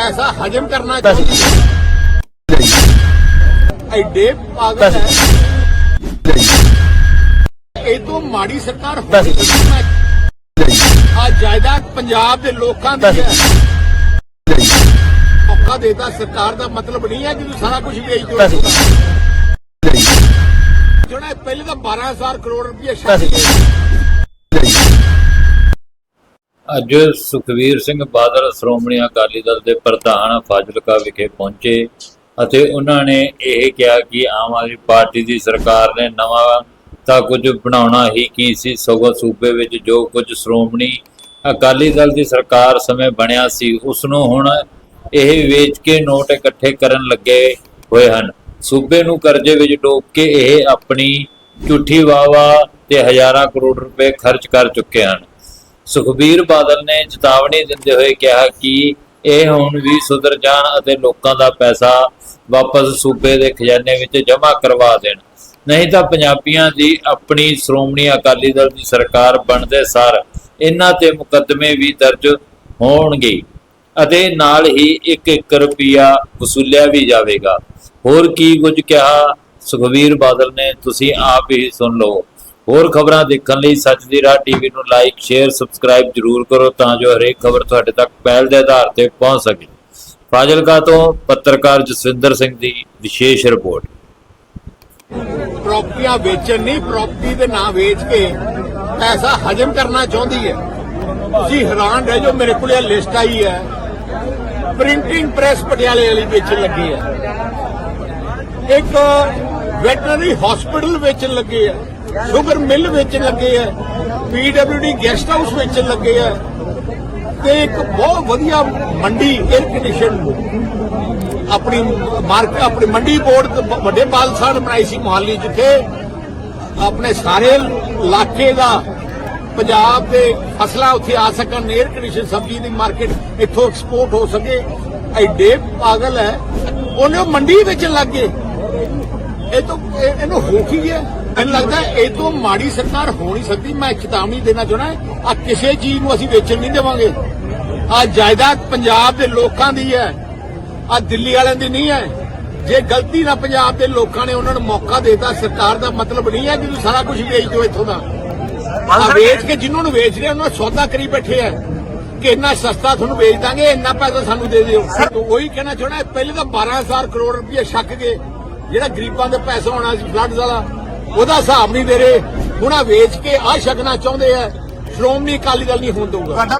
ਪੈਸਾ ਹਜਮ ਕਰਨਾ ਚਾਹੁੰਦੀ। ਐਡੇ ਪਾਗਲ ਹੈ। ਇਹ ਤੋਂ ਮਾੜੀ ਸਰਕਾਰ ਆ ਜਾਇਦਾਦ ਪੰਜਾਬ ਦੇ ਲੋਕਾਂ ਦੀ ਹੈ। ਮੌਕਾ ਦੇਤਾ। ਸਰਕਾਰ ਦਾ ਮਤਲਬ ਨਹੀਂ ਹੈ ਕਿ ਤੁਸੀਂ ਸਾਰਾ ਕੁਝ ਵੇਚ ਦਿਓ। ਜਿਹੜਾ ਪਹਿਲੇ ਤਾਂ 12000 ਕਰੋੜ ਰੁਪਏ ਕੇ ਅੱਜ ਸੁਖਵੀਰ ਸਿੰਘ ਬਾਦਲ ਸ਼੍ਰੋਮਣੀ ਅਕਾਲੀ ਦਲ ਦੇ ਪ੍ਰਧਾਨ ਫਾਜ਼ਿਲਕਾ ਵਿਖੇ ਪਹੁੰਚੇ ਅਤੇ ਉਹਨਾਂ ਨੇ ਇਹ ਕਿਹਾ ਕਿ ਆਮ ਆਦਮੀ ਪਾਰਟੀ ਦੀ ਸਰਕਾਰ ਨੇ ਨਵਾਂ ਤਾਂ ਕੁਝ ਬਣਾਉਣਾ ਹੀ ਕੀ ਸੀ, ਸਗੋਂ ਸੂਬੇ ਵਿੱਚ ਜੋ ਕੁਝ ਸ਼੍ਰੋਮਣੀ ਅਕਾਲੀ ਦਲ ਦੀ ਸਰਕਾਰ ਸਮੇਂ ਬਣਿਆ ਸੀ ਉਸ ਨੂੰ ਹੁਣ ਇਹ ਵੇਚ ਕੇ ਨੋਟ ਇਕੱਠੇ ਕਰਨ ਲੱਗੇ ਹੋਏ ਹਨ। ਸੂਬੇ ਨੂੰ ਕਰਜ਼ੇ ਵਿੱਚ ਡੋਬ ਕੇ ਇਹ ਆਪਣੀ ਝੂਠੀ ਵਾਵਾ ਤੇ ਹਜ਼ਾਰਾਂ ਕਰੋੜ ਰੁਪਏ ਖਰਚ ਕਰ ਚੁੱਕੇ ਹਨ। ਸੁਖਬੀਰ ਬਾਦਲ ਨੇ ਚੇਤਾਵਨੀ ਦਿੰਦੇ ਹੋਏ ਕਿਹਾ ਕਿ ਇਹ ਹੁਣ ਵੀ ਸੁਧਰ ਜਾਣ ਅਤੇ ਲੋਕਾਂ ਦਾ ਪੈਸਾ ਵਾਪਸ ਸੂਬੇ ਦੇ ਖਜ਼ਾਨੇ ਵਿੱਚ ਜਮ੍ਹਾਂ ਕਰਵਾ ਦੇਣ। ਨਹੀਂ ਤਾਂ ਪੰਜਾਬੀਆਂ ਦੀ ਆਪਣੀ ਸ਼੍ਰੋਮਣੀ ਅਕਾਲੀ ਦਲ ਦੀ ਸਰਕਾਰ ਬਣਦੇ ਸਾਰ ਇਹਨਾਂ ਤੇ ਮੁਕੱਦਮੇ ਵੀ ਦਰਜ ਹੋਣਗੇ ਅਤੇ ਨਾਲ ਹੀ 1-1 ਰੁਪਿਆ ਵਸੂਲਿਆ ਵੀ ਜਾਵੇਗਾ। ਹੋਰ ਕੀ ਕੁਝ ਕਿਹਾ ਸੁਖਬੀਰ ਬਾਦਲ ਨੇ, ਤੁਸੀਂ ਆਪ ਹੀ ਸੁਣ ਲਓ। ਹੋਰ ਖਬਰਾਂ ਦੇਖਣ ਲਈ ਸੱਚ ਦੀ ਰਾਹ ਟੀਵੀ ਨੂੰ ਲਾਈਕ ਸ਼ੇਅਰ ਸਬਸਕ੍ਰਾਈਬ ਜਰੂਰ ਕਰੋ ਤਾਂ ਜੋ ਹਰੇਕ ਖਬਰ ਤੁਹਾਡੇ ਤੱਕ ਪਹਿਲ ਦੇ ਆਧਾਰ ਤੇ ਪਹੁੰਚ ਸਕੇ। ਫਾਜ਼ਿਲਕਾ ਤੋਂ ਪੱਤਰਕਾਰ ਜਸਵਿੰਦਰ ਸਿੰਘ ਦੀ ਵਿਸ਼ੇਸ਼ ਰਿਪੋਰਟ। ਪ੍ਰਾਪਰਟੀਆਂ ਵੇਚਣ ਨਹੀਂ ਪ੍ਰਾਪਰਟੀ ਦੇ ਨਾਂ ਵੇਚ ਕੇ ਪੈਸਾ ਹਜਮ ਕਰਨਾ ਚਾਹੁੰਦੀ ਹੈ। ਤੁਸੀਂ ਹੈਰਾਨ ਰਹਿ ਜੋ ਮੇਰੇ ਕੋਲ ਇਹ ਲਿਸਟ ਆਈ ਹੈ। ਪ੍ਰਿੰਟਿੰਗ ਪ੍ਰੈਸ ਪਟਿਆਲੇ ਵਾਲੀ ਵੇਚਣ ਲੱਗੀ ਹੈ। ਇੱਕ ਵੈਟਰਨਰੀ ਹਸਪੀਟਲ ਵੇਚਣ ਲੱਗੇ ਆ ਸ਼ੂਗਰ ਮਿਲ ਵੇਚਣ ਲੱਗੇ ਆ ਪੀਡਬਲਯੂਡੀ ਗੈਸਟ ਹਾਊਸ ਵੇਚਣ ਲੱਗੇ ਆ, ਤੇ ਇੱਕ ਬਹੁਤ ਵਧੀਆ ਮੰਡੀ 에ਅਰ ਕੰਡੀਸ਼ਨ ਆਪਣੀ ਮਾਰਕ ਆਪਣੀ ਮੰਡੀ ਬੋਰਡ ਤੇ ਬ- ਵੱਡੇ ਬਾਲਸਾਨ ਬਣਾਈ ਸੀ ਮੁਹਾਲੀ ਜਿੱਥੇ ਆਪਣੇ ਸਾਰੇ ਇਲਾਕੇ ਦਾ ਪੰਜਾਬ ਦੇ ਫਸਲਾਂ ਉੱਥੇ ਆ ਸਕਣ 에ਅਰ ਕੰਡੀਸ਼ਨ ਸਬਜ਼ੀ ਦੀ ਮਾਰਕੀਟ ਇੱਥੋਂ ਐਕਸਪੋਰਟ ਹੋ ਸਕੇ। ਐਡੇ ਪਾਗਲ ਹੈ। ਉਹਨੇ ਉਹ ਮੰਡੀ ਵਿੱਚ ਲੱਗ ਗਏ। ਇਹ ਤੋਂ ਇਹਨੂੰ ਹੋ ਕੀ ਗਿਆ? ਮੈਨੂੰ ਲੱਗਦਾ ਇਹ ਤੋਂ ਮਾੜੀ ਸਰਕਾਰ ਹੋ ਨਹੀਂ ਸਕਦੀ। ਮੈਂ ਚੇਤਾਵਨੀ ਦੇਣਾ ਚਾਹਣਾ ਆ ਕਿਸੇ ਚੀਜ਼ ਨੂੰ ਅਸੀਂ ਵੇਚਣ ਨਹੀਂ ਦੇਵਾਂਗੇ। ਆ ਜਾਇਦਾਦ ਪੰਜਾਬ ਦੇ ਲੋਕਾਂ ਦੀ ਹੈ ਆ ਦਿੱਲੀ ਵਾਲਿਆਂ ਦੀ ਨਹੀਂ ਹੈ। ਜੇ ਗਲਤੀ ਨਾਲ ਪੰਜਾਬ ਦੇ ਲੋਕਾਂ ਨੇ ਉਹਨਾਂ ਨੂੰ ਮੌਕਾ ਦੇਤਾ ਸਰਕਾਰ ਦਾ ਮਤਲਬ ਨਹੀਂ ਹੈ ਕਿ ਤੁਸੀਂ ਸਾਰਾ ਕੁਝ ਵੇਚ ਦਿਓ ਇੱਥੋਂ ਦਾ। ਆ ਵੇਚ ਕੇ ਜਿੰਨਾਂ ਨੂੰ ਵੇਚ ਰਹੇ ਉਹਨਾਂ ਨੂੰ ਸੌਦਾ ਕਰੀ ਬੈਠੇ ਆ ਕਿ ਇੰਨਾ ਸਸਤਾ ਤੁਹਾਨੂੰ ਵੇਚ ਦਾਂਗੇ ਇੰਨਾ ਪੈਸਾ ਸਾਨੂੰ ਦੇ ਦਿਓ। ਤਾਂ ਉਹੀ ਕਹਿਣਾ ਚਾਹਣਾ ਪਹਿਲੇ ਤਾਂ 12000 ਕਰੋੜ ਰੁਪਏ ਛੱਕ ਗਏ ਜਿਹੜਾ ਗਰੀਬਾਂ ਦੇ ਪੈਸਾ ਹੋਣਾ ਸੀ ਫਲੱਡ ਵਾਲਾ ਉਹਦਾ ਹਿਸਾਬ ਨਹੀਂ ਦੇ ਰਹੇ। ਹੁਣ ਆ ਵੇਚ ਕੇ ਆ ਛਕਣਾ ਚਾਹੁੰਦੇ ਆ। ਸ਼੍ਰੋਮਣੀ ਅਕਾਲੀ ਦਲ ਨਹੀਂ ਹੋਣ ਦਊਗਾ।